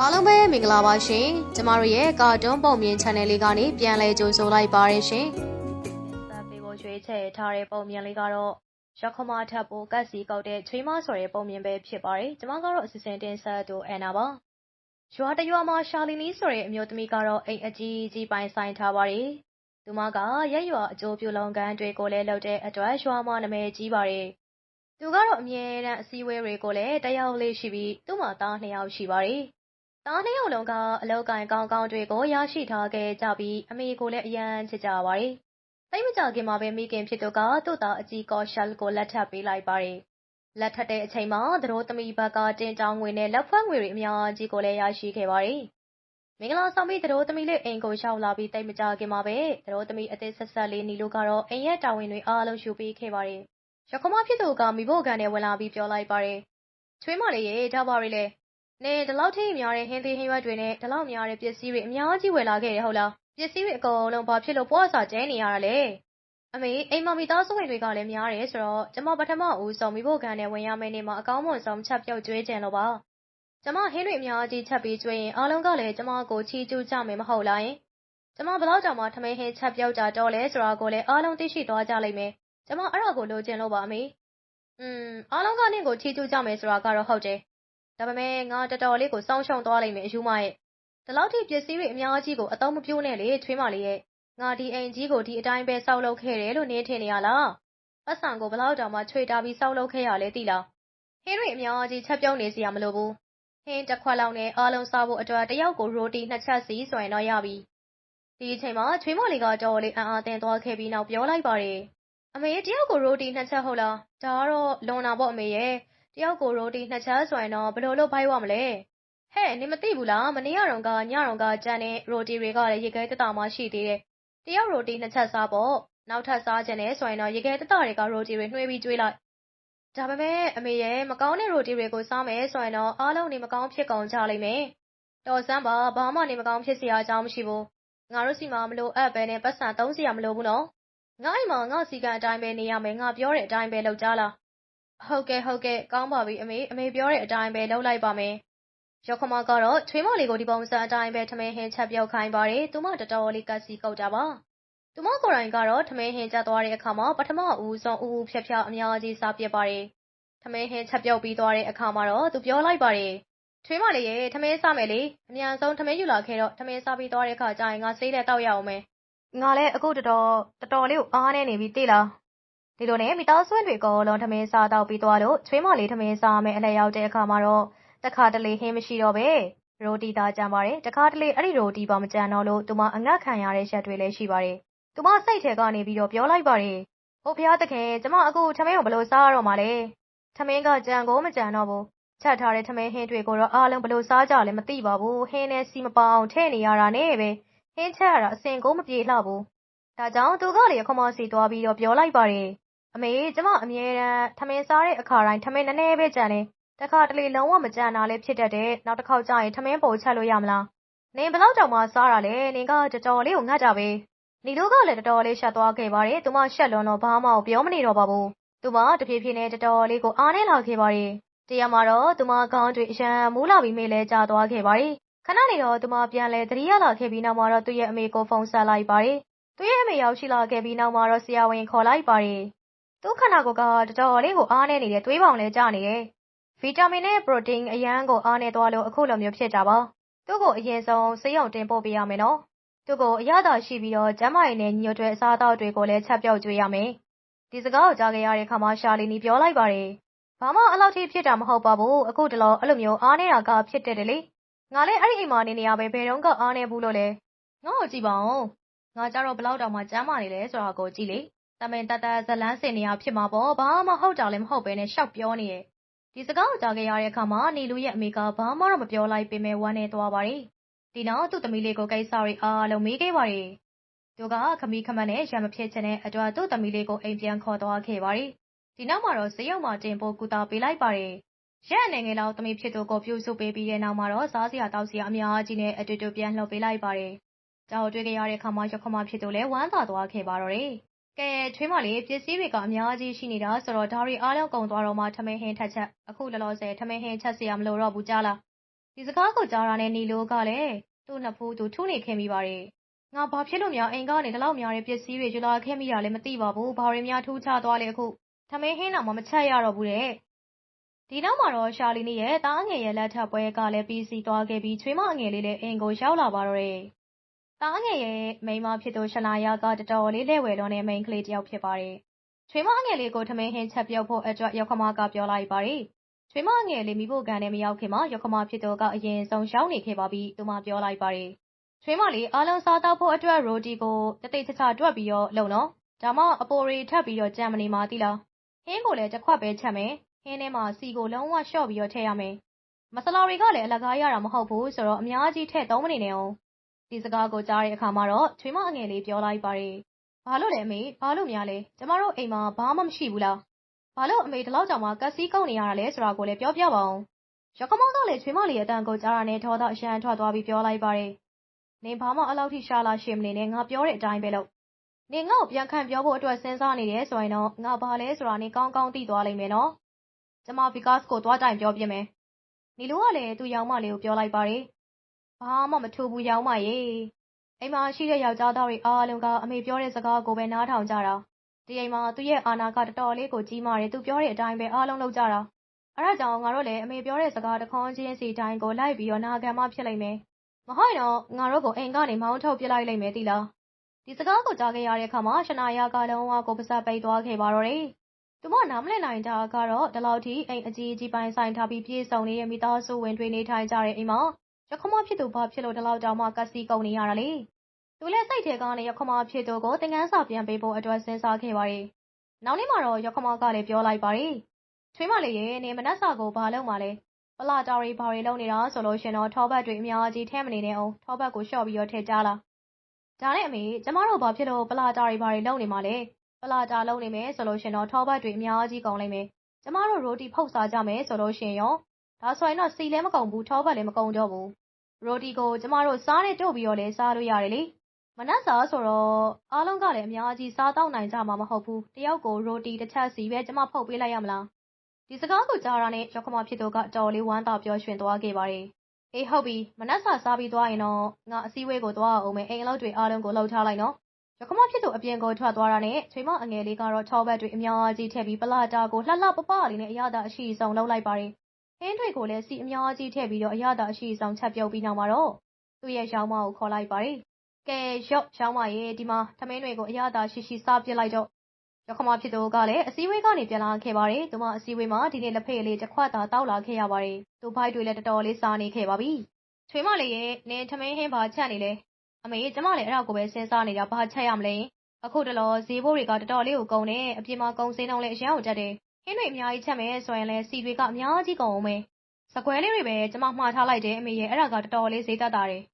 အားလုံးပဲမင်္ဂလာပါရှင်ကျမတို့ရဲ့ကာတွန်းပုံမြင် channel လေးကနေပြန်လည်ကြိုဆိုလိုက်ပါရရှင်စာပေပေါ်ရွှေချဲထားတဲ့ပုံမြင်လေးကတော့ရခမထပ်ပိုကတ်စီကောက်တဲ့ချွေးမဆိုတဲ့ပုံမြင်ပဲဖြစ်ပါတယ်ကျမကတော့အစီအစဉ်တင်ဆက်သူအန်နာပါရွာတရွာမှာရှာလီနီဆိုတဲ့အမျိုးသမီးကတော့အိမ်အကြီးကြီးပိုင်ဆိုင်ထားပါတယ်သူမကရက်ရွာအကျိုးပြုလုပ်ငန်းတွေကိုလည်းလုပ်တဲ့အတွက်ရွာမှာနာမည်ကြီးပါတယ်သူကတော့အမြဲတမ်းအစည်းအဝေးတွေကိုလည်းတယောက်လေးရှိပြီးသူ့မှာသားနှစ်ယောက်ရှိပါတယ်။ သားနှစ်ယောက်လုံးက အလောက်ကိုင်းကောင်းကောင်းတွေကို ရရှိထားခဲ့ကြပြီး အမေကိုလည်း အရန်ချစ်ကြပါတယ်။တိတ်မကြခင်မှာပဲ မိခင်ဖြစ်သူက သူ့သားအကြီးကောရှယ်ကို လက်ထပ်ပေးလိုက်ပါတယ်။လက်ထပ်တဲ့အချိန်မှာ သတို့သမီးဘက်က တင်တောင်းငွေနဲ့ လက်ဖွဲ့ငွေတွေ အများကြီးကိုလည်း ရရှိခဲ့ပါတယ်။မင်္ဂလာဆောင်ပြီး သတို့သမီးလေး အိမ်ကိုရောက်လာပြီးတိတ်မကြခင်မှာပဲ သတို့သမီး အသေးဆက်ဆက်လေး နီလို့ကတော့ အိမ်ရဲ့ တာဝန်တွေအားလုံး ယူပေးခဲ့ပါတယ်။ရခမဖြစ်သူကမိဖို့ကန်နဲ့ဝင်လာပြီး ပြောလိုက်ပါတယ်။ချွေးမလေးရေ ဒါပါရီလေ။ နေဒီလောက်ထိများတဲ့ ဟင်းသေးဟင်းရွက်တွေနဲ့ ဒီလောက်များတဲ့ ပစ္စည်းတွေ အများကြီး ဝယ်လာခဲ့ရဟုတ်လား။ပစ္စည်းတွေ အကုန်လုံး ဘာဖြစ်လို့ ပွားစာကျဲနေရတာလဲ။အမေ အိမ်မမီသားစုဝင်တွေကလည်း များတယ်ဆိုတော့ ကျမ ပထမဦးဆုံးမိဖို့ကန်နဲ့ဝင်ရမယ့်နေ့မှာ အကောင်းမွန်ဆုံး ချက်ပြုတ်ကျွေးကြလို့ပါ။ကျမ ဟင်းတွေအများကြီးချက်ပြီးကျွေးရင် အားလုံးကလည်း ကျမကို ချီးကျူးကြမယ် မဟုတ်လားယင်။ကျမဘလောက်တောင်မှ ထမင်းဟင်းချက်ပြုတ်ကြတော့လဲဆိုတာကိုလည်း အားလုံးသိရှိသွားကြလိမ့်မယ် ကျမ အဲ့ဒါကို လိုချင်လို့ပါ အမေ။อืมအားလုံးက နင့်ကို ချီးကျူးကြမယ်ဆိုတာကတော့ ဟုတ်တယ်။ ဒါပေမဲ့ငါတော်တော်လေးကိုစောင်းရှုံသွားလိမ့်မယ်အယူမရဲ့။ဒီလောက်ထိပစ္စည်းတွေအများကြီးကိုအသုံးမပြုနဲ့လေချွေးမလေးရဲ့။ငါဒီအိမ်ကြီးကိုဒီအတိုင်းပဲစောက်လုပ်ခဲ့တယ်လို့နင်းထင်နေရလား။ပတ်စံကိုဘလောက်တောင်မှချွေတာပြီးစောက်လုပ်ခဲ့ရလဲသိလား။ဟင်းတွေအများကြီးချက်ပြုံးနေစရာမလိုဘူး။ဟင်းတစ်ခွက်လောက်နဲ့အားလုံးစားဖို့အတွက်တယောက်ကိုရိုတီနှစ်ချက်စီဆိုရင်တော့ရပြီ။ဒီအချိန်မှာချွေးမလေးကတော်လေးအံ့အားသင့်သွားခဲ့ပြီးနောက်ပြောလိုက်ပါတယ်။အမေတယောက်ကိုရိုတီနှစ်ချက်ဟုတ်လားဒါကတော့လွန်တာပေါ့အမေရဲ့ တယောက်ကို ရိုတီနှစ်ချက်ဆိုရင်တော့ ဘယ်လိုလုပ်ဖိုက်ဝမလဲ ဟဲ့နေမသိဘူးလား မနေ့ကတော့ကညတော့ကကြမ်းတဲ့ ရိုတီတွေကလည်း ရေခဲတတမှရှိသေးတယ် တယောက် ရိုတီနှစ်ချက်စားပေါ့ နောက်ထပ် စားခြင်းနဲ့ဆိုရင်တော့ ရေခဲတတတွေကရိုတီတွေနှွှဲပြီးကျွေးလိုက် ဒါပေမဲ့ အမေရဲ့မကောင်းတဲ့ ရိုတီတွေကို စားမယ်ဆိုရင်တော့ အားလုံး နေမကောင်း ဖြစ်ကုန်ကြလိမ့်မယ် တော်စမ်းပါ ဘာမှ နေမကောင်း ဖြစ်စရာအကြောင်း မရှိဘူး ငါတို့စီမှာ မလို့အပ်ပဲနဲ့ပတ်စံသုံးစရာ မလိုဘူးနော် ငါ့အိမ်မှာ ငါ့စီကံအတိုင်းပဲ နေရမယ် ငါပြောတဲ့အတိုင်းပဲ လုပ်ကြလား ဟုတ်ကဲ့ဟုတ်ကဲ့ကောင်းပါပြီအမေအမေပြောတဲ့အတိုင်းပဲလုပ်လိုက်ပါမယ်ရောက်ခမကတော့ချွေးမလေးကိုဒီပုံစံအတိုင်းပဲထမင်းဟင်းချက်ပြောက်ခိုင်းပါတယ်သူမတော်တော်လေးကတ်စီကုတ်တာပါသူမကိုယ်တိုင်ကတော့ထမင်းဟင်းချက်သွားတဲ့အခါမှာပထမဦးဆုံးဦးဦးဖြက်ဖြက်အများကြီးစားပြစ်ပါတယ်ထမင်းဟင်းချက်ပြုတ်ပြီးသွားတဲ့အခါမှာတော့သူပြောလိုက်ပါတယ်ချွေးမလေးရေထမင်းစားမယ်လေအမြန်ဆုံးထမင်းယူလာခဲ့တော့ထမင်းစားပြီးသွားတဲ့အခါကျရင်ငါဆေးလက်တောက်ရအောင်မယ်ငါလည်းအခုတော်တော်တော်တော်လေးကိုအားနေနေပြီသိလား ဒီလိုနဲ့ မိသားစုတွေကောလုံး ထမင်းစားတော့ပြီးသွားလို့ ချွေးမလေး ထမင်းစားမယ်အလဲရောက်တဲ့အခါမှာတော့ တခါတလေ ဟင်းမရှိတော့ပဲရိုတီသားကြံပါတယ် တခါတလေ အဲ့ဒီရိုတီပါ မကြံတော့လို့ သူမ အငတ်ခံရတဲ့ရက်တွေလည်း ရှိပါတယ် သူမ စိတ်ထဲကနေပြီးတော့ ပြောလိုက်ပါတယ်ဟိုဖျားတခင် ကျမ အခု ထမင်းကို ဘယ်လိုစားရတော့မှာလဲ ထမင်းကကြံကိုမကြံတော့ဘူး ချက်ထားတဲ့ ထမင်းဟင်းတွေကိုတော့ အားလုံး ဘယ်လိုစားကြလဲ မသိပါဘူး ဟင်းနဲ့စီမပေါအောင် ထည့်နေရတာနဲ့ပဲ ဟင်းချက်ရတာအစင်ကို မပြေလှဘူး။ဒါကြောင့် သူကလေခမစီသွားပြီးတော့ ပြောလိုက်ပါတယ်။ အမေကျမအမြဲတမ်းထမင်းစားတဲ့အခါတိုင်းထမင်းနည်းနည်းပဲကြံတယ်။တခါတလေလုံးဝမကြံတာလည်းဖြစ်တတ်တယ်။နောက်တစ်ခေါက်ကျရင်ထမင်းပုံချက်လို့ရမလား။နင်ဘလောက်တောင်မှစားတာလဲ။နင်ကတော်တော်လေးကိုငတ်ကြပဲ။နီတို့ကလည်းတော်တော်လေးရှက်သွားခဲ့ပါတယ်။သူမရှက်လွန်တော့ဘာမှပြောမနေတော့ပါဘူး။သူမတဖြည်းဖြည်းနဲ့တော်တော်လေးကိုအားနေလာခဲ့ပါတယ်။တရားမှာတော့သူမခေါင်းတွေအရန်မူးလာပြီးမေးလဲကျသွားခဲ့ပါတယ်ခဏနေတော့သူမပြန်လဲသတိရလာခဲ့ပြီးနောက်မှာတော့သူ့ရဲ့အမေကိုဖုန်းဆက်လိုက်ပါတယ်။သူ့ရဲ့အမေရောက်ရှိလာခဲ့ပြီးနောက်မှာတော့ဆရာဝန်ခေါ်လိုက်ပါတယ်။ သူ့ခန္ဓာကိုယ်ကတော်တော်လေးကိုအားနေနေတဲ့သွေးပေါင်လည်းကျနေတယ်။ဗီတာမင်နဲ့ပရိုတိန်းအရန်ကိုအားနေသွားလို့အခုလိုမျိုးဖြစ်တာပါ။သူ့ကိုအရင်ဆုံးဆေးရုံတင်ပို့ပေးရမယ်နော်။သူ့ကိုအရသာရှိပြီးတော့ကျန်းမာရေးနဲ့ညှို့တွဲအစားအသောက်တွေကိုလည်းချက်ပြုတ်ကျွေးရမယ်။ဒီစကားကိုကြားခဲ့ရတဲ့ခါမှာရှာလီနီပြောလိုက်ပါတယ်။ဘာမှအဲ့လောက်ထိဖြစ်တာမဟုတ်ပါဘူး။အခုတလောအဲ့လိုမျိုးအားနေတာကဖြစ်တဲ့တယ်လေ။ငါလည်းအဲ့ဒီအိမ်မှာနေနေရပဲဘယ်တော့ကအားနေဘူးလို့လဲငါ့ကိုကြည့်ပါဦးငါကြတော့ဘလောက်တောင်မှကျမ်းမာနေလဲဆိုတာကိုကြည့်လေ တမင်တတဇလန်းစင်နေရဖြစ်မှာပေါ့ ဘာမှ ဟုတ်တာလည်း မဟုတ်ပဲနဲ့ရှောက်ပြောနေရဲ့ဒီစကားကို ကြားခဲ့ရတဲ့အခါမှာနေလူရဲ့အမေက ဘာမှတော့ မပြောလိုက်ပေမဲ့ဝမ်းနေသွားပါတယ် ဒီနောက် သူ့သမီးလေးကို ကိစ္စတွေအားလုံး မေးခဲ့ပါတယ် သူက ခမီးခမတ်နဲ့ရံမဖြစ်ချင်တဲ့အတွက် သူ့သမီးလေးကို အိမ်ပြန်ခေါ်သွားခဲ့ပါတယ် ဒီနောက်မှာတော့ဈေးရုံမှာ တင်ပို့ကူတာပေးလိုက်ပါတယ် ရက်အနေငယ်လောက် သမီးဖြစ်သူကို ပြုစုပေးပြီးတဲ့နောက်မှာတော့ စားစရာတောက်စရာ အများကြီးနဲ့ အတူတူ ပြန်လှုပ်ပေးလိုက်ပါတယ်။ကြောက်တွေ့ကြရတဲ့ခါမှရခမဖြစ်သူလည်း ဝမ်းသာသွားခဲ့ပါတော့တယ်။ ကဲချွေးမလေးပစ္စည်းတွေက အများကြီးရှိနေတာဆိုတော့ဒါတွေအားလုံးကုန်သွားတော့မှထမင်းဟင်းထက်ချက်အခုလောလောဆယ်ထမင်းဟင်းချက်စရာမလိုတော့ဘူးကြားလားဒီစကားကိုကြားတာနဲ့နီလိုကလည်းသူ့နှစ်ဖူးသူထုနေခဲ့မိပါတယ်ငါဘာဖြစ်လို့များအိမ်ကနေဒီလောက်များတဲ့ပစ္စည်းတွေယူလာခဲ့မိတာလဲမသိပါဘူးဘာတွေများထူးခြားသွားလဲအခုထမင်းဟင်းတော့မမချက်ရတော့ဘူးတဲ့ဒီနောက်မှာတော့ရှာလီနီရဲ့တားငယ်ရဲ့လက်ထပ်ပွဲကလည်းပြီးစီးသွားခဲ့ပြီးချွေးမအငယ်လေးလည်းအိမ်ကိုရောက်လာပါတော့တယ် တားငယ်ရဲ့မိန်းမဖြစ်သူ ရှနာယာက တော်တော်လေး လက်ဝဲလွန်တဲ့ မိန်းကလေးတစ်ယောက်ဖြစ်ပါတယ် ချွေးမအငယ်လေးကို ထမင်းဟင်းချက်ပြုတ်ဖို့အတွက်ရောက်ခမက ပြောလိုက်ပါတယ် ချွေးမငယ်လေးမိဖို့ကန်နဲ့မရောက်ခင်မှာရခမဖြစ်သူက အရင်ဆုံးရှောင်းနေခဲ့ပါပြီ သူမပြောလိုက်ပါတယ် ချွေးမလေး အားလုံးစားတော့ဖို့အတွက် ရိုတီကိုတတိတ်ချချတွက်ပြီးတော့ လုံနော် ဒါမှ အပေါ်ရီထပ်ပြီးတော့ကြံမနေမှာတိလား ဟင်းကိုလည်းတစ်ခွက်ပဲချက်မယ် ဟင်းထဲမှာစီကို လုံးဝလျှော့ပြီးတော့ ထည့်ရမယ် မဆလာတွေကလည်း အလကားရတာ မဟုတ်ဘူးဆိုတော့ အများကြီး ထည့်သုံးမနေနဲ့အောင် ဒီစကားကို ကြားတဲ့အခါမှာတော့ ချွေးမအငယ်လေး ပြောလိုက်ပါတယ် ဘာလို့လဲအမေ ဘာလို့များလဲ ကျမတို့အိမ်မှာ ဘာမှမရှိဘူးလား ဘာလို့ အမေ ဒီလောက်ကြောင်မှကက်စီကုတ်နေရတာလဲဆိုတာကိုလည်း ပြောပြပါအောင်ရကမောင်ကလည်း ချွေးမလေးရဲ့အတန်ကို ကြားရတဲ့ ဒေါသအရှမ်းထွက်သွားပြီး ပြောလိုက်ပါတယ် နင်ဘာမှအလောက်ထိ ရှာလာရှင်းမနေနဲ့ ငါပြောတဲ့အတိုင်းပဲလုပ် နင်ငါ့ကို ပြန်ခံပြောဖို့အတွက် စဉ်းစားနေတယ်ဆိုရင်တော့ ငါဘာလဲဆိုတာ နင်ကောင်းကောင်း သိသွားလိမ့်မယ်နော် ကျမဗီကာ့စ်ကို သွားတိုင်ပြောပြမယ် နီလိုကလည်း သူ့ယောင်မလေးကို ပြောလိုက်ပါတယ် ဘာမှမထူဘူးယောင်မရေအိမ်မှာရှိတဲ့ယောက်ျားသားတွေအားလုံးကအမေပြောတဲ့စကားကိုပဲနားထောင်ကြတာဒီအိမ်မှာသူ့ရဲ့အာဏာကတော်တော်လေးကိုကြီးမားတယ်သူပြောတဲ့အတိုင်းပဲအားလုံးလုပ်ကြတာအဲဒါကြောင့်ငါတို့လည်းအမေပြောတဲ့စကားတခွန်းချင်းစီတိုင်းကိုလိုက်ပြီးတော့နာခံမှဖြစ်လိမ့်မယ်မဟုတ်ရင်တော့ငါတို့ကိုအိမ်ကနေမောင်းထုတ်ပြလိုက်လိမ့်မယ်တိလားဒီစကားကိုကြားခဲ့ရတဲ့အခါမှာရှနာယာကလုံးဝကိုပစပိတ်သွားခဲ့ပါတော့တယ်သူမနားမလည်နိုင်တာကတော့ဒီလောက်ထိအိမ်အကြီးအကြီးပိုင်းဆိုင်ထားပြီးပြေဆောင်နေတဲ့မိသားစုဝင်တွေနေထိုင်ကြတဲ့အိမ်မှာ ရခမဖြစ်သူ ဘာဖြစ်လို့ ဒီလောက်တောင်မှကစီကုန်နေရတာလဲ သူလည်း စိတ်ထဲကနေ ရခမဖြစ်သူကို သင်ခန်းစာပြန်ပေးဖို့အတွက် စဉ်းစားခဲ့ပါတယ်။နောက်နေ့မှာတော့ ရခမကလည်း ပြောလိုက်ပါတယ်။ချွေးမလေးရဲ့နေမနက်စာကို ဘာလုပ်မှလဲ။ပလာတာရီဘာတွေလုပ်နေတာဆိုလို့ရှင်တော့ ထောဘတ်တွေ အများကြီးထဲမနေနဲ့အောင်ထောဘတ်ကို လျှော့ပြီးတော့ ထည့်ကြလား။ဒါနဲ့အမေ ကျမတို့ ဘာဖြစ်လို့ ပလာတာရီဘာတွေလုပ်နေမှလဲ။ပလာတာလုပ်နေမယ်ဆိုလို့ရှင်တော့ ထောဘတ်တွေ အများကြီးကုန်လိမ့်မယ်။ကျမတို့ ရိုတီဖုတ်စားကြမယ်ဆိုလို့ရှင်ရော ဒါဆိုရင်တော့စီလည်းမကုန်ဘူးထောဘတ်လည်းမကုန်တော့ဘူး။ရိုတီကိုကျမတို့စားနဲ့တို့ပြီးတော့လည်းစားလို့ရတယ်လေ။မနက်စာဆိုတော့အားလုံးကလည်းအများကြီးစားတော့နိုင်ကြမှာမဟုတ်ဘူးတယောက်ကိုရိုတီတစ်ချက်စီပဲကျမဖုတ်ပေးလိုက်ရမလားဒီစကားကိုကြားရတဲ့ရောက်ခမဖြစ်သူကတော်လေးဝမ်းသာပြောရွှင်သွားခဲ့ပါတယ်အေးဟုတ်ပြီမနက်စာစားပြီးသွားရင်တော့ငါအစည်းအဝေးကိုသွားအောင်မယ်အိမ်အလုပ်တွေအားလုံးကိုလှုပ်ထားလိုက်နော်ရခမဖြစ်သူအပြင်ကိုထွက်သွားတာနဲ့ချွေမအငယ်လေးကတော့၆ဘက်တွေအများကြီးထည့်ပြီးပလာတာကိုလှလှပပလေးနဲ့အရသာအရှိဆုံးလှုပ်လိုက်ပါတယ် ဟင်းတွေကိုလည်းစီအများကြီးထည့်ပြီးတော့ အရသာအရှိဆုံးချက်ပြုတ်ပြီးနောက်မှာတော့ သူ့ရဲ့ရောင်းမကို ခေါ်လိုက်ပါတယ် ကဲရော့ရောင်းမရေ ဒီမှာ ထမင်းတွေကို အရသာရှိရှိ စားပြစ်လိုက်တော့ရခမဖြစ်သူကလည်း အစည်းအဝေးကနေ ပြန်လာခဲ့ပါတယ် သူမအစည်းအဝေးမှာ ဒီနေ့ လက်ဖေးလေး တစ်ခွက်သာတောက်လာခဲ့ရပါတယ် သူဘိုက်တွေလည်း တော်တော်လေး စားနေခဲ့ပါပြီ ချွေးမလေးရဲ့နင်းထမင်းဟင်းပါချက်နေလေအမေ ကျမလည်း အဲ့ဒါကိုပဲ စဉ်းစားနေတာ ဘာချက်ရမလဲ အခုတလော ဈေးဘိုးတွေက တော်တော်လေးကို ကုန်နေအပြင်မှာ ကုန်စင်းတော့လည်း အရန်ကိုတက်တယ် ဟင်းတွေအများကြီးချက်မယ်ဆိုရင်လည်းစီတွေက အများကြီးကုန်အောင်မယ်စကွဲလေးတွေပဲကျမမှားထားလိုက်တယ်အမေရဲ့အဲ့ဒါကတော်တော်လေးဈေးသက်တာတယ်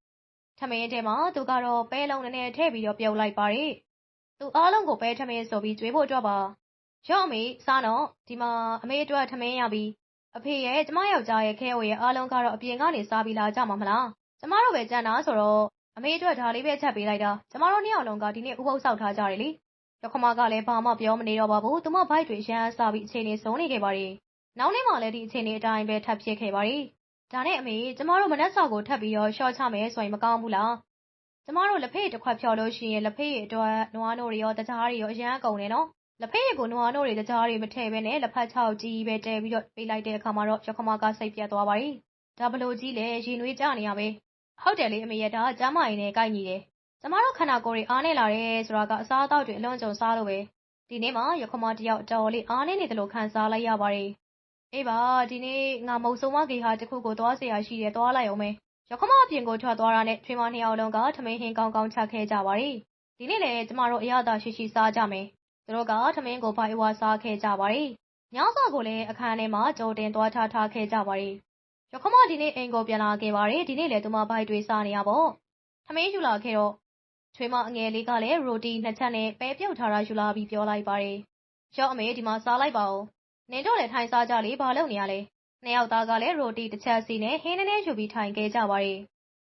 ထမင်းထဲမှာသူကတော့ပဲလုံးနဲ့ထည့်ပြီးတော့ပြုတ်လိုက်ပါတယ်။သူအားလုံးကိုပဲထမင်းဆိုပြီးကျွေးဖို့အတွက်ပါ။ရော့အမေစားတော့ဒီမှာအမေအတွက်ထမင်းရပြီ။အဖေရဲ့ကျမယောက်ျားရဲ့ခဲအိုရဲ့အားလုံးကတော့အပြင်ကနေစားပြီးလာကြမှာမလား။ကျမတို့ပဲကြံတာဆိုတော့အမေအတွက်ဒါလေးပဲချက်ပေးလိုက်တာ။ကျမတို့နှစ်ယောက်လုံးကဒီနေ့ဥပုပ်ဆောက်ထားကြတယ်လေ။ ရခမကလည်းဘာမှပြောမနေတော့ပါဘူး။သူမဘိုက်တွေရမ်းစားပြီးအခြေအနေဆုံးနေခဲ့ပါတယ်။နောက်နေ့မှလည်းဒီအခြေအနေအတိုင်းပဲထပ်ဖြစ်ခဲ့ပါတယ်။ဒါနဲ့အမေကျမတို့မနက်စာကိုထပ်ပြီးတော့ရှော့ချမယ်ဆိုရင်မကောင်းဘူးလားကျမတို့လက်ဖေးတစ်ခွက်ဖြော်လို့ရှိရင်လက်ဖေးအတွက်နွားနို့တွေရောတကြားတွေရောအရန်ကုန်နေနော်လက်ဖေးကိုနွားနို့တွေတကြားတွေမထည့်ဘဲနဲ့လက်ဖက်ချောက်ကြီးပဲတဲပြီးတော့ပေးလိုက်တဲ့အခါမှာတော့ရခမကစိတ်ပြတ်သွားပါ යි ဒါဘလို့ကြီးလဲရင်နွေးကြနေရပဲဟုတ်တယ်လေအမေရဒါကျမရင်နဲ့ကိုက်ညီတယ် ကျမတို့ခန္ဓာကိုယ်တွေ အားနည်းလာတယ်ဆိုတာက အစားအသောက်တွေ အလွန့်အကျွံစားလို့ပဲ။ဒီနေ့မှာ ယောက္ခမတစ်ယောက် အတော်လေး အားနည်းနေသလို ခံစားလိုက်ရပါတယ်။အေးပါ၊ဒီနေ့ ငါ မုတ်ဆိုးမဂေဟာတစ်ခုကို သွားစရာရှိတယ် သွားလိုက်ဦးမယ်။ယောက္ခမအပြင်ကို ထွက်သွားတာနဲ့ ချွေးမနှစ်ယောက်လုံးက ထမင်းဟင်းကောင်းကောင်း ချက်ခဲ့ကြပါတယ်။ဒီနေ့လည်း ကျမတို့ အရသာရှိရှိ စားကြမယ်။သူတို့က ထမင်းကို ဗိုက်အဝစားခဲ့ကြပါတယ်။ညစာကိုလည်း အခန်းထဲမှာ ကြိုတင်သွားချထားခဲ့ကြပါတယ်။ယောက္ခမ ဒီနေ့ အိမ်ကို ပြန်လာခဲ့ပါတယ်။ဒီနေ့လည်း သူမ ဗိုက်တွေ စားနေတာပေါ့။ထမင်းယူလာခဲ့တော့ ချွေးမအငယ်လေးကလည်း ရိုတီနှစ်ချက်နဲ့ ပဲပြုတ်ထားတာယူလာပြီး ပြောလိုက်ပါတယ် ရော့အမေ ဒီမှာစားလိုက်ပါဦး နင်တို့လည်း ထိုင်စားကြလေ ဘာလုပ်နေရလဲ နှစ်ယောက်သားကလည်း ရိုတီ တစ်ချက်စီနဲ့ ဟင်းနည်းနည်းယူပြီး ထိုင်ခဲ့ကြပါရဲ့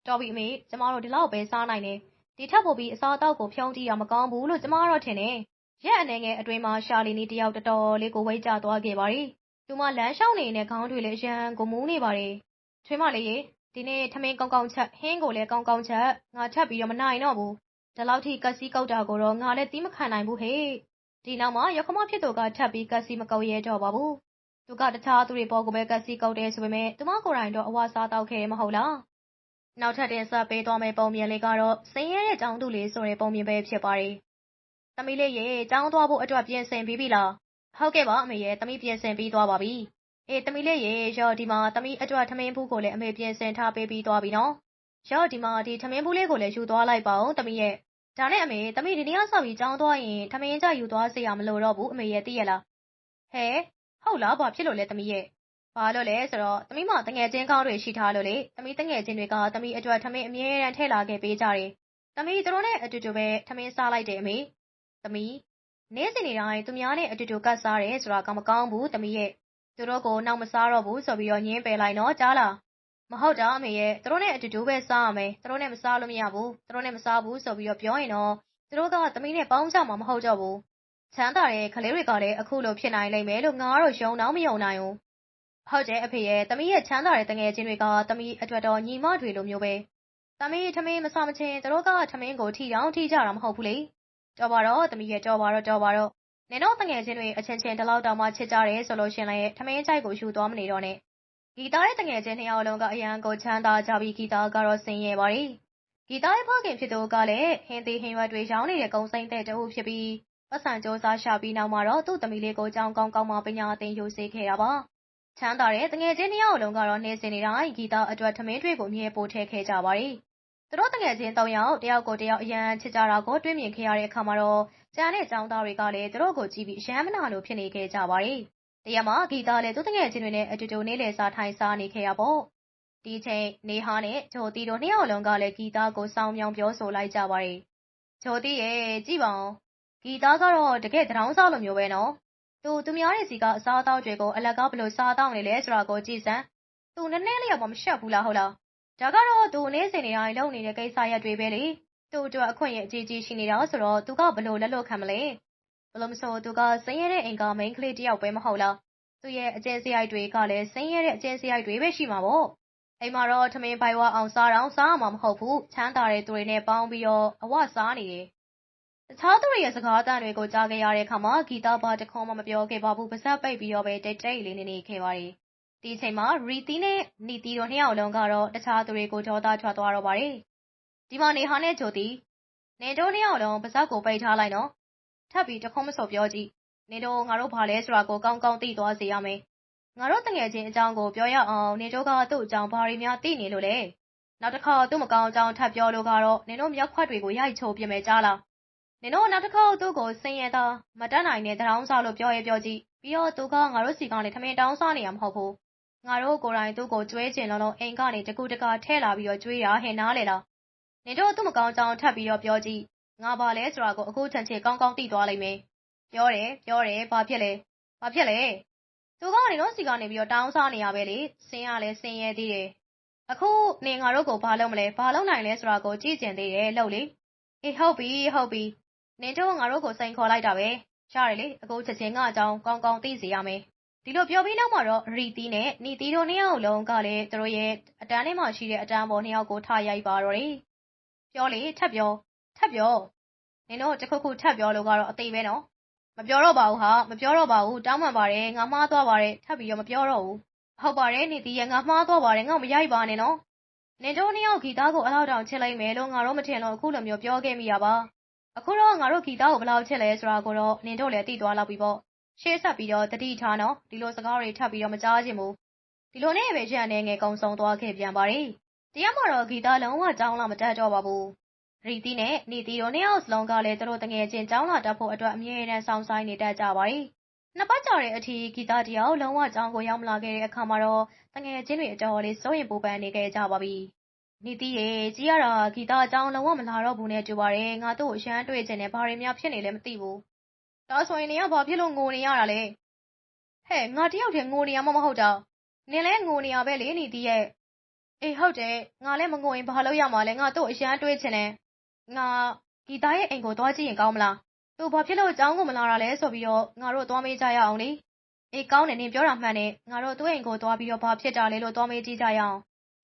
တော်ပြီအမေ ကျမတို့ ဒီလောက်ပဲ စားနိုင်တယ် ဒီထက်ပိုပြီး အစားအသောက်ကို ဖြုံးကြည့်ရမကောင်းဘူးလို့ ကျမတော့ ထင်တယ် ရက်အနေငယ်အတွင်းမှာ ရှာလီနီတယောက် တော်တော်လေးကို ဝိတ်ကြသွားခဲ့ပါရီသူမ လမ်းလျှောက်နေတဲ့ ခေါင်းတွေလည်းရန်ကို မူးနေပါရီချွေးမလေးရေ ဒီနေ့ ထမင်းကောင်းကောင်းချက် ဟင်းကိုလည်း ကောင်းကောင်းချက် ငါထပ်ပြီးတော့မနိုင်တော့ဘူး ဒီလောက်ထိကက်စီကောက်တာကိုတော့ငါလည်းတီးမခံနိုင်ဘူးဟေ့ဒီနောက်မှာရခမဖြစ်သူကထပ်ပြီးကက်စီမကောက်ရဲတော့ပါဘူးသူကတခြားသူတွေပေါ်ကိုပဲကက်စီကောက်တယ်ဆိုပေမဲ့သူမကိုယ်တိုင်တော့အဝါစားတောက်ခဲ့မဟုတ်လားနောက်ထပ်တင်ဆက်ပေးသွားမယ့်ပုံမြင်လေးကတော့စင်ရဲတဲ့ចောင်းသူလေးဆိုတဲ့ပုံမြင်ပဲဖြစ်ပါတယ်သမီးလေးရေចောင်းသွားဖို့အတွက်ပြင်ဆင်ပြီးပြီလားဟုတ်ကဲ့ပါအမေရဲ့သမီးပြင်ဆင်ပြီးသွားပါပြီအေးသမီးလေးရေရော့ဒီမှာသမီးအတွက်ထမင်းဘူးကိုလည်းအမေပြင်ဆင်ထားပေးပြီးသွားပြီနော် ရော့ဒီမှာဒီထမင်းဘူးလေးကိုလည်းယူသွားလိုက်ပါဦးသမီးရဲ့ဒါနဲ့အမေသမီးဒီနေ့ကစပြီးចောင်းသွားရင်ထမင်းကြယူသွားစေရမလို့တော့ဘူးအမေရဲ့သိရလားဟဲဟုတ်လားဘာဖြစ်လို့လဲသမီးရဲ့ဘာလို့လဲဆိုတော့သမီးမတငယ်ချင်းကောင်းတွေရှိထားလို့လေသမီးတငယ်ချင်းတွေကသမီးအတွက်ထမင်းအမြဲတမ်းထည့်လာခဲ့ပေးကြတယ်သမီးတို့နဲ့အတူတူပဲထမင်းစားလိုက်တယ်အမေသမီးနေ့စဉ်နေတိုင်းသူများနဲ့အတူတူကတ်စားတယ်ဆိုတာကမကောင်းဘူးသမီးရဲ့သူတို့ကိုနောက်မစားတော့ဘူးဆိုပြီးတော့ညင်းပယ်လိုက်နော်ကြားလား မဟုတ်တာအမေရဲ့သူတို့နဲ့အတူတူပဲစားရမယ်သူတို့နဲ့မစားလို့မရဘူးသူတို့နဲ့မစားဘူးဆိုပြီးတော့ပြောရင်တော့သူတို့ကသမီးနဲ့ပေါင်းကြမှာမဟုတ်တော့ဘူးချမ်းသာတဲ့ကလေးတွေကလည်းအခုလိုဖြစ်နိုင်လိမ့်မယ်လို့ငါတော့ယုံတော့မယုံနိုင်ဘူးဟုတ်တယ်အဖေရဲ့သမီးရဲ့ချမ်းသာတဲ့တငယ်ချင်းတွေကသမီးအတွက်တော့ညီမတွေလိုမျိုးပဲသမီးထမင်းမစားမချင်းသူတို့ကထမင်းကိုထီတောင်ထီကြတာမဟုတ်ဘူးလေတော်ပါတော့သမီးရဲ့တော်ပါတော့တော်ပါတော့နင်တို့တငယ်ချင်းတွေအချင်းချင်းတလောက်တောင်မှချစ်ကြတယ်ဆိုလို့ရှင်လည်းထမင်းကြိုက်ကိုယူသွားမနေတော့နဲ့ ဂီတာရဲ့တငယ်ချင်း နှစ်ယောက်လုံးက အရန်ကို ချမ်းသာကြပြီး ဂီတာကတော့ ဆင်းရဲပါရီဂီတာရဲ့ ဖခင်ဖြစ်သူကလည်း ဟင်းသေးဟင်းရွက်တွေ ရောင်းနေတဲ့ ကုံစိမ့်တဲ့တအုပ်ဖြစ်ပြီးပတ်စံစူးစမ်းရှာပြီး နောက်မှာတော့ သူ့သမီးလေးကိုကြောင်းကောင်းကောင်းမှပညာသင်ယူစေခဲ့တာပါ ချမ်းသာတဲ့တငယ်ချင်း နှစ်ယောက်လုံးကတော့ နေစင်နေတိုင်း ဂီတာအတွက် ထမင်းတွေကို အမြဲပို့ထည့်ခဲ့ကြပါရီသူတို့တငယ်ချင်း၃ယောက်တယောက်ကိုတယောက် အရန်ချစ်ကြတာကို တွေ့မြင်ခဲ့ရတဲ့အခါမှာတော့ ကျန်တဲ့ចောင်းသားတွေကလည်း သူတို့ကိုကြည့်ပြီး အရန်မနာလို့ဖြစ်နေခဲ့ကြပါတယ်။ တရားမှာဂီတာလည်းသူတငယ်ချင်းတွေနဲ့အတူတူနေလေစားထိုင်စားနေခဲ့ရပေါ့။ဒီချိန်နေဟာနဲ့ဂျိုတီတို့နှစ်ယောက်လုံးကလည်းဂီတာကိုစောင်းမြောင်ပြောဆိုလိုက်ကြပါတယ်။ဂျိုတီရဲ့ကြည့်ပါဦး။ဂီတာကတော့တကယ်တောင်းစားလိုမျိုးပဲနော်။သူသူများရဲ့စီကအစားအသောက်တွေကိုအလကားဘလို့စားတောင်းနေလဲဆိုတာကိုကြည့်စမ်း။သူနည်းနည်းလေးတော့မရှက်ဘူးလားဟုတ်လား။ဒါကတော့သူနေစင်နေတိုင်းလုပ်နေတဲ့ကိစ္စရက်တွေပဲလေသူ့အတွက်အခွင့်အရေးအကြီးကြီးရှိနေတာဆိုတော့သူကဘလို့လက်လွတ်ခံမလဲ ဘလို့မဆိုသူကစင်းရဲတဲ့အင်္ဂါမိန်းကလေးတယောက်ပဲမဟုတ်လားသူ့ရဲ့အကျဉ်းစရိုက်တွေကလည်းစင်းရဲတဲ့အကျဉ်းစရိုက်တွေပဲရှိမှာပေါ့အိမ်မှာတော့ထမင်းပိုင်ဝအောင်စားတော့စားရမှာမဟုတ်ဘူးချမ်းသာတဲ့သူတွေနဲ့ပေါင်းပြီးတော့အဝစားနေတယ်တခြားသူတွေရဲ့စကားအတန်တွေကိုကြားခဲ့ရတဲ့အခါမှာဂီတာဘာတခွန်းမှမပြောခဲ့ပါဘူးပါဇက်ပိတ်ပြီးတော့ပဲတိတ်တိတ်လေးနေနေခဲ့ပါတယ်ဒီအချိန်မှာရီတီနဲ့နီတီတို့နှစ်ယောက်လုံးကတော့တခြားသူတွေကိုဒေါသထွက်သွားတော့ပါတယ်ဒီမှာနေဟာနဲ့ဂျိုတီနေတို့နှစ်ယောက်လုံးပါဇက်ကိုပိတ်ထားလိုက်နော် ထပ်ပြီးတခုံးမစော်ပြောကြည့်နေတို့ငါတို့ဘာလဲဆိုတာကိုကောင်းကောင်းသိသွားစေရမယ်ငါတို့တငယ်ချင်းအကြောင်းကိုပြောရအောင်နေတို့ကသူ့အကြောင်းဘာတွေများသိနေလို့လဲနောက်တစ်ခါသူ့မကောင်းအကြောင်းထပ်ပြောလို့ကတော့နေတို့မြောက်ခွက်တွေကိုရိုက်ချိုးပြမယ်ကြားလားနေတို့နောက်တစ်ခါသူ့ကိုစင်ရတာမတတ်နိုင်တဲ့တောင်းစားလို့ပြောရပြောကြည့်ပြီးတော့သူကငါတို့စီကနေထမင်းတောင်းစားနေရမဟုတ်ဘူးငါတို့ကိုယ်တိုင်သူ့ကိုကျွဲကျင်လုံးလုံးအိမ်ကနေတကူတကာထဲလာပြီးတော့ကျွေးတာဟင်နားလေလားနင်တို့သူ့မကောင်းကြောင်းထပ်ပြီးတော့ပြောကြည့် ငါပါလဲဆိုတာကို အခုချန်ချေကောင်းကောင်းသိသွားလိမ့်မယ်ပြောတယ်ပြောတယ်ဘာဖြစ်လဲဘာဖြစ်လဲသူကနေတော့စီကနေပြီးတော့တောင်းစားနေရပဲလေစင်းရလဲစင်းရဲသေးတယ်အခုနေငါတို့ကိုဘာလုပ်မလဲဘာလုပ်နိုင်လဲဆိုတာကိုကြည့်ကျင်သေးတယ်လို့လေအေးဟုတ်ပြီဟုတ်ပြီနင်တို့ငါတို့ကိုစိန်ခေါ်လိုက်တာပဲရတယ်လေအခုချက်ချင်းကအကြောင်းကောင်းကောင်းသိစေရမယ်ဒီလိုပြောပြီးနောက်မှာတော့ရီတီနဲ့နီတီတို့နှစ်ယောက်လုံးကလည်းသူတို့ရဲ့အတန်းထဲမှာရှိတဲ့အတန်းပေါ်နှစ်ယောက်ကိုထားရိုက်ပါတော့တယ်ပြောလေထပ်ပြော ထပ်ပြောနင်တို့တခုခုထပ်ပြောလို့ကတော့အသေးပဲနော်မပြောတော့ပါဘူးဟာမပြောတော့ပါဘူးတောင်းပန်ပါတယ်ငါမှားသွားပါတယ်ထပ်ပြီးတော့မပြောတော့ဘူးဟုတ်ပါတယ်နေတီးရငါမှားသွားပါတယ်ငါ့မရိုက်ပါနဲ့နော်နင်တို့နှစ်ယောက်ဂီတကိုအလောက်တောင်ချစ်လိုက်မယ်လို့ငါတော့မထင်လို့အခုလိုမျိုးပြောခဲ့မိရပါအခုတော့ငါတို့ဂီတကိုဘယ်လောက်ချစ်လဲဆိုတာကိုတော့နင်တို့လည်းသိသွားလောက်ပြီပေါ့ရှေ့ဆက်ပြီးတော့တတိထားနော်ဒီလိုစကားတွေထပ်ပြီးတော့မကြားချင်ဘူးဒီလိုနဲ့ပဲရန်နေငယ်ကုံဆုံးသွားခဲ့ပြန်ပါတယ်တရားမှာတော့ဂီတလုံးဝကြောင်းလာမတတ်တော့ပါဘူး ရီတီနဲ့ နီတီတို့ နှစ်ယောက်စလုံးကလည်း သူတို့တငယ်ချင်း ကျောင်းလာတက်ဖို့အတွက် အမြဲတမ်းဆောင်ဆိုင်နေတတ်ကြပါတယ်။နှစ်ပတ်ကြာတဲ့အထိ ဂီတတယောက် လုံးဝကျောင်းကို ရောက်မလာခဲ့တဲ့အခါမှာတော့တငယ်ချင်းတွေ အတော်လေး စိုးရင်ပူပန်နေခဲ့ကြပါပြီ။နီတီရေ ကြီးရတာ ဂီတအကြောင်း လုံးဝမလာတော့ဘူးနဲ့ကြိုပါတယ်။ငါတို့အရန်တွေ့ချင်တယ် ဘာတွေများ ဖြစ်နေလဲ မသိဘူး။ဒါဆိုရင်နေကဘာဖြစ်လို့ ငိုနေရတာလဲ။ဟဲ့ ငါတယောက်တည်း ငိုနေရမှ မဟုတ်တာ။နင်လည်း ငိုနေရပဲလေ နီတီရဲ့။အေး ဟုတ်တယ် ငါလည်း မငိုရင် ဘာလို့ရမှာလဲ ငါတို့အရန်တွေ့ချင်တယ် ငါဂီတာရဲ့အိမ်ကိုသွားကြည့်ရင်ကောင်းမလား သူဘာဖြစ်လို့ ကျောင်းကိုမလာတာလဲဆိုပြီးတော့ ငါတို့သွားမေးကြရအောင်လေ အေးကောင်းတယ် နင်ပြောတာမှန်တယ် ငါတို့ သူ့အိမ်ကိုသွားပြီးတော့ ဘာဖြစ်တာလဲလို့ သွားမေးကြည့်ကြရအောင်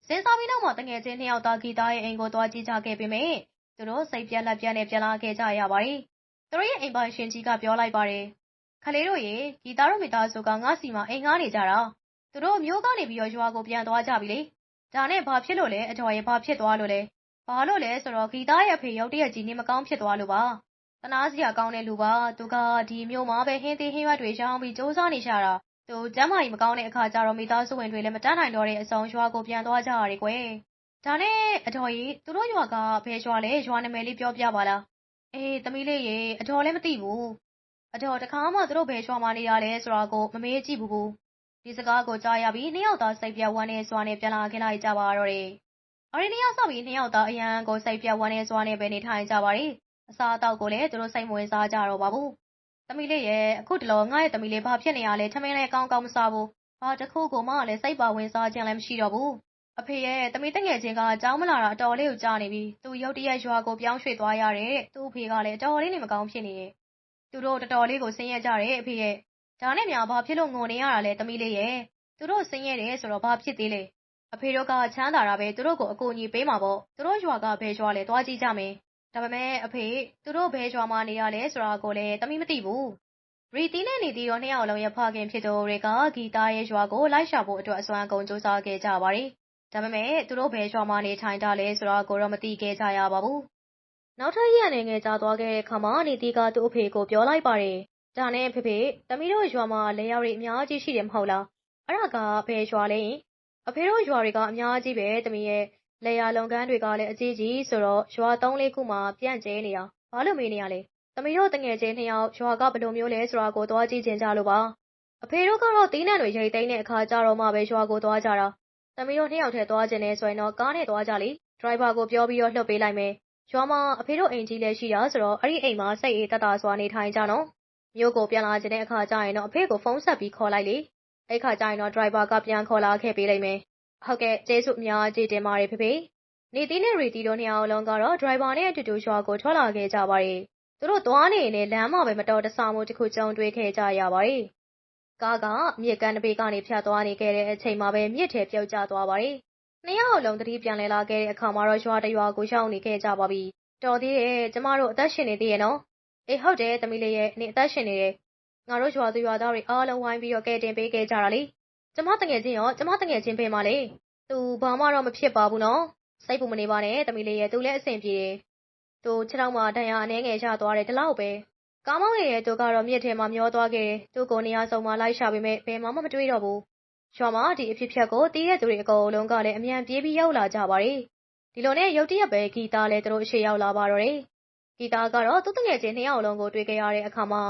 စဉ်းစားပြီးနောက်မှာတငယ်ချင်းနှစ်ယောက်သားဂီတာရဲ့အိမ်ကိုသွားကြည့်ကြခဲ့ပေမယ့် သူတို့ စိတ်ပြက်လက်ပြက်နဲ့ ပြန်လာခဲ့ကြရပါတယ်။သူတို့ရဲ့အိမ်ပိုင်ရှင်ကြီးက ပြောလိုက်ပါတယ်။ခလေးတို့ရေ ဂီတာတို့မိသားစုက ငါ့စီမှာ အိမ်ငှားနေကြတာ။သူတို့မျိုးကနေပြီးတော့ ရွာကိုပြန်သွားကြပြီလေ။ဒါနဲ့ ဘာဖြစ်လို့လဲအတော်ရဲ့ဘာဖြစ်သွားလို့လဲ။ ဘာလို့လဲဆိုတော့ဂီတာရဲ့အဖေရုတ်တရက်ကြီးနေမကောင်းဖြစ်သွားလို့ပါ။တနာစရာကောင်းတဲ့လူပါ။သူကဒီမျိုးမှာပဲဟင်းသေးဟင်းရွက်တွေရောင်းပြီးစူးစမ်းနေကြတာ။သူကျမ်းမာကြီးမကောင်းတဲ့အခါကျတော့မိသားစုဝင်တွေလည်းမတတ်နိုင်တော့တဲ့အဆုံးရွာကိုပြန်သွားကြရတယ်ကွယ်။ဒါနဲ့အတော်ကြီးသူတို့ရွာကဘယ်ရွာလဲရွာနာမည်လေးပြောပြပါလား။အေးသမီးလေးရေအတော်လည်းမသိဘူး။အတော်တခါမှသူတို့ဘယ်ရွာမှာနေရလဲဆိုတာကိုမမေးကြည့်ဘူးဘူး။ဒီစကားကိုကြားရပြီးနှစ်ယောက်သားစိတ်ပြတ်ဝမ်းနဲ့စွာနဲ့ပြန်လာခဲ့လိုက်ကြပါတော့တယ်။ အဲဒီနှစ်ယောက်စပြီး နှစ်ယောက်သား အရန်ကို စိတ်ပြတ်ဝမ်းနဲ့စွာနဲ့ပဲ နေထိုင်ကြပါရီ။အစားအသောက်ကိုလည်း သူတို့ စိတ်မဝင်စားကြတော့ပါဘူး။သမီးလေးရဲ့ အခုတလော ငါ့ရဲ့သမီးလေး ဘာဖြစ်နေရလဲ ထမင်းလည်း ကောင်းကောင်းမစားဘူး။ဘာတစ်ခုကိုမှလည်း စိတ်ပါဝင်စားခြင်းလည်း မရှိတော့ဘူး။အဖေရဲ့ သမီးတငယ်ချင်းကကြောင်းမလာတာ အတော်လေးကို ကြာနေပြီ။သူ ရုတ်တရက် ရွာကို ပြောင်းရွှေ့သွားရတဲ့ သူ့အဖေကလည်း အတော်လေး နေမကောင်းဖြစ်နေရဲ့။သူတို့ တော်တော်လေးကို ဆင်းရဲကြတယ်အဖေရဲ့။ဒါနဲ့များ ဘာဖြစ်လို့ ငိုနေရတာလဲ သမီးလေးရဲ့။သူတို့ ဆင်းရဲတယ်ဆိုတော့ ဘာဖြစ်သေးလဲ။ အဖေတို့က ချမ်းသာတာပဲ သူတို့ကို အကူအညီပေးမှာပေါ့။သူတို့ရွာက ဘယ်ရွာလဲ သွားကြည့်ကြမယ်။ဒါပေမဲ့ အဖေ သူတို့ ဘယ်ရွာမှာနေရလဲဆိုတာကိုလည်း သမီးမသိဘူး။ရီတီနဲ့ နေတီတို့ နှစ်ယောက်လုံးရဲ့ ဖခင်ဖြစ်သူတွေက ဂီတာရဲ့ရွာကို လိုက်ရှာဖို့အတွက် အစွမ်းကုန်စူးစမ်းခဲ့ကြပါတယ်။ဒါပေမဲ့ သူတို့ ဘယ်ရွာမှာ နေထိုင်တာလဲဆိုတာကိုတော့ မသိခဲ့ကြရပါဘူး။နောက်ထပ် ရက်နေငယ်ကြာသွားခဲ့တဲ့အခါမှာ နေတီကသူ့အဖေကို ပြောလိုက်ပါတယ်။ဒါနဲ့ ဖေဖေ သမီးတို့ရွာမှာလေယောက်တွေ အများကြီးရှိတယ် မဟုတ်လား။အဲ့ဒါက ဘယ်ရွာလဲ။ အဖေတို့ရွာတွေက အများကြီးပဲသမီးရဲ့လေယာလုံကန်းတွေကလည်းအကြီးကြီးဆိုတော့ရွာသုံးလေးခုမှာပြန့်ကျဲနေတာ။ဘာလို့မေးနေရလဲ။သမီးတို့တငယ်ချင်းနှစ်ယောက်ရွာကဘယ်လိုမျိုးလဲဆိုတာကိုသွားကြည့်ချင်ကြလို့ပါ။အဖေတို့ကတော့တီးနှံတွေရိတ်သိမ်းတဲ့အခါကျတော့မှပဲရွာကိုသွားကြတာ။သမီးတို့နှစ်ယောက်ထဲသွားချင်တယ်ဆိုရင်တော့ကားနဲ့သွားကြလေ။ဒရိုင်ဘာကိုပြောပြီးတော့လွှတ်ပေးလိုက်မယ်။ရွာမှာအဖေတို့အိမ်ကြီးလည်းရှိတာဆိုတော့အဲ့ဒီအိမ်မှာစိတ်အေးသက်သာစွာနေထိုင်ကြနော်။မြို့ကိုပြန်လာချင်တဲ့အခါကျရင်တော့အဖေကိုဖုန်းဆက်ပြီးခေါ်လိုက်လေ။ အဲ့ခါကျရင်တော့ဒရိုင်ဘာကပြန်ခေါ်လာခဲ့ပေးလိုက်မယ်။ဟုတ်ကဲ့ကျေးဇူးအများကြီးတင်ပါတယ်ဖေဖေ။နေတီနဲ့ရီတီတို့နှစ်ယောက်လုံးကတော့ဒရိုင်ဘာနဲ့အတူတူရွာကိုထွက်လာခဲ့ကြပါတယ်။သူတို့သွားနေရင်လည်းလမ်းမှာပဲမတော်တဆမှုတစ်ခုကြုံတွေ့ခဲ့ကြရပါတယ်။ကားကမြစ်ကမ်းတစ်ပေကနေဖြတ်သွားနေခဲ့တဲ့အချိန်မှာပဲမြစ်ထဲပြုတ်ကျသွားပါတယ်။နှစ်ယောက်လုံးသတိပြန်လဲလာခဲ့တဲ့အခါမှာတော့ရွာတရွာကိုရောက်နေခဲ့ကြပါပြီ။တော်သေးတယ်ကျမတို့အသက်ရှင်နေသေးရဲ့နော်။အေးဟုတ်တယ်သမီးလေးရဲ့နေအသက်ရှင်နေတယ်။ ငါတို့ရွာသူရွာသားတွေအားလုံးဝိုင်းပြီးတော့ကဲတင်ပေးခဲ့ကြတာလေ။ကျမတငယ်ချင်းရောကျမတငယ်ချင်းဖေးမလေး။သူဘာမှတော့မဖြစ်ပါဘူးနော်။စိတ်ပူမနေပါနဲ့သမီးလေးရဲ့သူလည်းအဆင်ပြေတယ်။သူခြေထောက်မှာဒဏ်ရာအနှဲငယ်ရသွားတယ်ဒီလောက်ပဲ။ကားမောင်းနေတဲ့သူကတော့မြစ်ထဲမှာမျောသွားခဲ့တယ်။သူ့ကိုနေရာစုံမှာလိုက်ရှာပေမဲ့ဘယ်မှမတွေ့တော့ဘူး။ရွာမှာဒီအဖြစ်ဖြတ်ကိုတီးတဲ့သူတွေအကုန်လုံးကလည်းအမြန်ပြေးပြီးရောက်လာကြပါတယ်။ဒီလိုနဲ့ရုတ်တရက်ပဲဂီတာလည်းသူတို့အရှိရောက်လာပါတော့တယ်။ဂီတာကတော့သူ့တငယ်ချင်းနှစ်ယောက်လုံးကိုတွေ့ခဲ့ရတဲ့အခါမှာ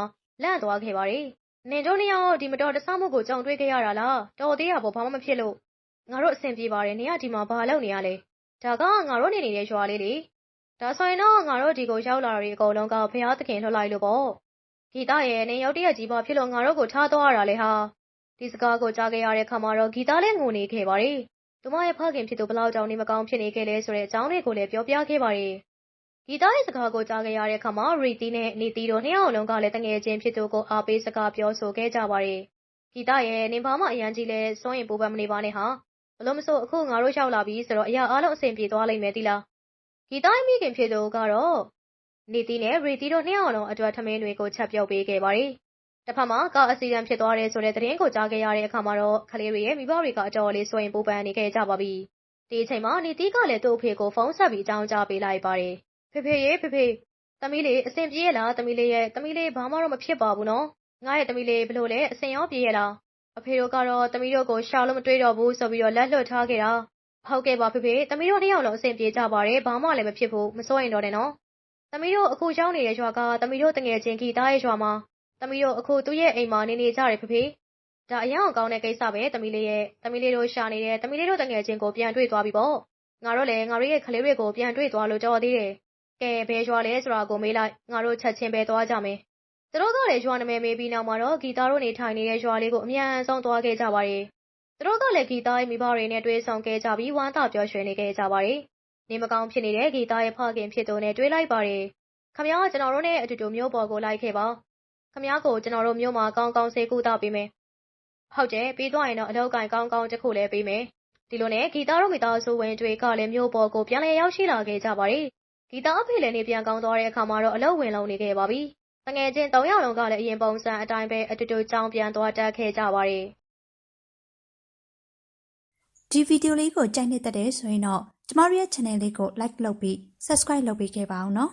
လန့်သွားခဲ့ပါတယ်။နင်တို့နှစ်ယောက်ဒီမတော်တဆမှုကိုကြုံတွေ့ခဲ့ရတာလား။တော်သေးတာပေါ့ဘာမှမဖြစ်လို့။ငါတို့အဆင်ပြေပါတယ်။နင်ကဒီမှာဘာလုပ်နေရလဲ။ဒါကငါတို့နေနေတဲ့ရွာလေးလေ။ဒါဆိုရင်တော့ငါတို့ဒီကိုရောက်လာတာတွေအကုန်လုံးကဘုရားသခင်လွှတ်လိုက်လို့ပေါ့။ဂီတရဲ့နင်ရုတ်တရက်ကြီးဘာဖြစ်လို့ငါတို့ကိုထားသွားရတာလဲဟာ။ဒီစကားကိုကြားခဲ့ရတဲ့အခါမှာတော့ဂီတလည်းငိုနေခဲ့ပါတယ်။သူမရဲ့ဖခင်ဖြစ်သူဘလောက်ကြောင့်နေမကောင်းဖြစ်နေခဲ့လဲဆိုတဲ့အကြောင်းတွေကိုလည်းပြောပြခဲ့ပါတယ်။ ဂီတရဲ့စကားကို ကြားခဲ့ရတဲ့အခါမှာရီတီနဲ့နီတီတို့ နှစ်ယောက်လုံးကလည်းတငယ်ချင်းဖြစ်သူကို အားပေးစကား ပြောဆိုခဲ့ကြပါတယ်။ဂီတရဲ့ နင်ဘာမှအရန်ကြီးလဲစိုးရင်ပူပန်မနေပါနဲ့ဟာ။ဘလို့မဆို အခု ငါတို့ ရောက်လာပြီဆိုတော့ အရာအားလုံး အဆင်ပြေသွားလိမ့်မယ်တိလား။ဂီတရဲ့ မိခင်ဖြစ်သူကတော့နီတီနဲ့ရီတီတို့ နှစ်ယောက်လုံးအတွက် ထမင်းတွေကို ချက်ပြုတ်ပေးခဲ့ပါတယ်။တစ်ဖက်မှာ ကားအစီအစဉ်ဖြစ်သွားတယ်ဆိုတဲ့ သတင်းကို ကြားခဲ့ရတဲ့အခါမှာတော့ ကလေးတွေရဲ့ မိဘတွေက အတော်လေး စိုးရင်ပူပန်နေခဲ့ကြပါပြီ။ဒီအချိန်မှာနီတီကလည်း သူ့အဖေကို ဖုန်းဆက်ပြီး အကြောင်းကြားပေးလိုက်ပါတယ်။ ဖေဖေရေဖေဖေသမီးလေးအဆင်ပြေရဲ့လားသမီးလေးရဲ့သမီးလေးဘာမှတော့မဖြစ်ပါဘူးနော်။ငါရဲ့သမီးလေးဘလို့လဲအဆင်ရောပြေရဲ့လား။အဖေတို့ကတော့သမီးတို့ကိုရှာလို့မတွေ့တော့ဘူးဆိုပြီးတော့လက်လွတ်ထားခဲ့တာ။ဟုတ်ကဲ့ပါဖေဖေသမီးတို့နှစ်ယောက်လုံးအဆင်ပြေကြပါတယ်ဘာမှလည်းမဖြစ်ဘူးမစိုးရင်တော့တယ်နော်။သမီးတို့အခုရောက်နေတဲ့ရွာကသမီးတို့တငယ်ချင်းဂီတာရဲ့ရွာမှာသမီးတို့အခုသူ့ရဲ့အိမ်မှာနေနေကြတယ်ဖေဖေ။ဒါအရင်အောင်ကောင်းတဲ့ကိစ္စပဲသမီးလေးရဲ့သမီးလေးတို့ရှာနေတဲ့သမီးလေးတို့တငယ်ချင်းကိုပြန်တွေ့သွားပြီပေါ့။ငါတို့လည်းငါတို့ရဲ့ကလေးတွေကိုပြန်တွေ့သွားလို့ကြော်သေးတယ်။ ကဲဘယ်ရွာလဲဆိုတာကိုမေးလိုက်ငါတို့ချက်ချင်းပဲသွားကြမယ်။သူတို့ကလည်းရွာနာမည်မေးပြီးနောက်မှာတော့ဂီတာတို့နေထိုင်နေတဲ့ရွာလေးကိုအမြန်ဆုံးသွားခဲ့ကြပါတယ်။သူတို့ကလည်းဂီတာရဲ့မိဘတွေနဲ့တွေ့ဆုံခဲ့ကြပြီးဝမ်းသာပျော်ရွှင်နေခဲ့ကြပါတယ်။နေမကောင်းဖြစ်နေတဲ့ဂီတာရဲ့ဖခင်ဖြစ်သူနဲ့တွေ့လိုက်ပါတယ်။ခမရကျွန်တော်တို့နဲ့အတူတူမျိုးပေါ်ကိုလိုက်ခဲ့ပါ။ခမရကိုကျွန်တော်တို့မျိုးမှာကောင်းကောင်းစေကူတာပေးမယ်။ဟုတ်တယ်ပြီးသွားရင်တော့အတော့ကင်ကောင်းကောင်းတစ်ခုလည်းပေးမယ်ဒီလိုနဲ့ဂီတာတို့မိသားစုဝင်တွေကလည်းမြို့ပေါ်ကိုပြန်လည်ရောက်ရှိလာခဲ့ကြပါတယ် ဂီတာအဖေလည်းနေပြန်ကောင်းသွားတဲ့အခါမှာတော့အလုပ်ဝင်လုံးနေခဲ့ပါပြီတငယ်ချင်း၃ယောက်လုံးကလည်းအရင်ပုံစံအတိုင်းပဲအတူတူကြောင်းပြန်သွားတက်ခဲ့ကြပါတယ်ဒီဗီဒီယိုလေးကိုကြိုက်နေတဲ့တဲ့ဆိုရင်တော့ကျမတို့ရဲ့ channel လေးကို like လုပ်ပြီး subscribe လုပ်ပေးခဲ့ပါအောင်နော်